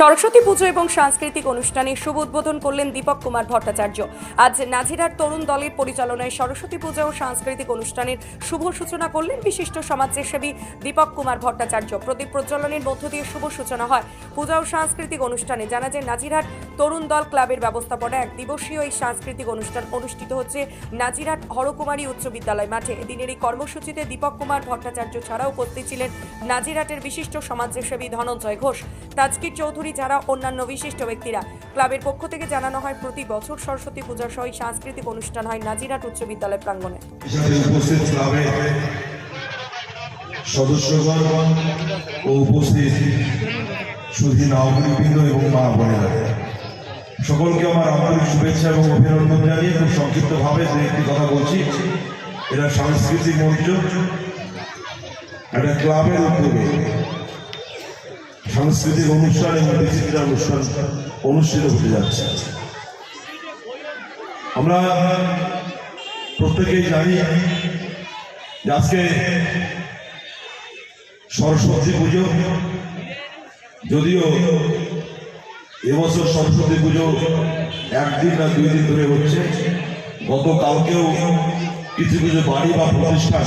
সরস্বতী পুজো এবং সাংস্কৃতিক অনুষ্ঠানে শুভ উদ্বোধন করলেন দীপক কুমার ভট্টাচার্য। আজ নাজিরার তরুণ দলের পরিচালনায় সরস্বতী পুজো ও সাংস্কৃতিক অনুষ্ঠানের শুভ সূচনা করলেন বিশিষ্ট সমাজসেবী দীপক কুমার ভট্টাচার্য। প্রদীপ প্রজ্বলনের মধ্য দিয়ে শুভ সূচনা হয় পূজা ও সাংস্কৃতিক অনুষ্ঠানে। জানা যায়, নাজিরহাট তরুণ দল ক্লাবের ব্যবস্থাপনায় এক দিবসীয় এই সাংস্কৃতিক অনুষ্ঠান অনুষ্ঠিত হচ্ছে নাজিরহাট হরকুমারী উচ্চ বিদ্যালয় মাঠে। এদিনের এই কর্মসূচিতে দীপক কুমার ভট্টাচার্য ছাড়াও উপস্থিত ছিলেন নাজিরহাটের বিশিষ্ট সমাজসেবী ধনঞ্জয় ঘোষ, তাজকির চৌধুরী ছাড়া অন্যান্য বিশিষ্ট ব্যক্তিরা। ক্লাবের পক্ষ থেকে জানানো হয়, প্রতি বছর সরস্বতী পূজার সহ সাংস্কৃতিক অনুষ্ঠান হয় নাজিরহাট উচ্চ বিদ্যালয় প্রাঙ্গণে। সদস্যগণ ও উপস্থিত সুধী নাগরিকবৃন্দ এবং মা বোনেরা। সকলকে আমার আন্তরিক শুভেচ্ছা এবং অভিনন্দন জানিয়ে খুব সংক্ষিপ্তভাবে দু একটি কথা বলছি। এরা সাংস্কৃতিক মঞ্চ। একটা ক্লাবের উদ্যোগে। সাংস্কৃতিক অনুষ্ঠান এবং বিচিত্রা অনুষ্ঠান অনুষ্ঠিত হতে যাচ্ছে। আমরা প্রত্যেকেই জানি যে আজকে সরস্বতী পুজো, যদিও এবছর সরস্বতী পুজো একদিন না দুই দিন ধরে হচ্ছে, গতকালকেও কিছু কিছু বাড়ি বা প্রতিষ্ঠান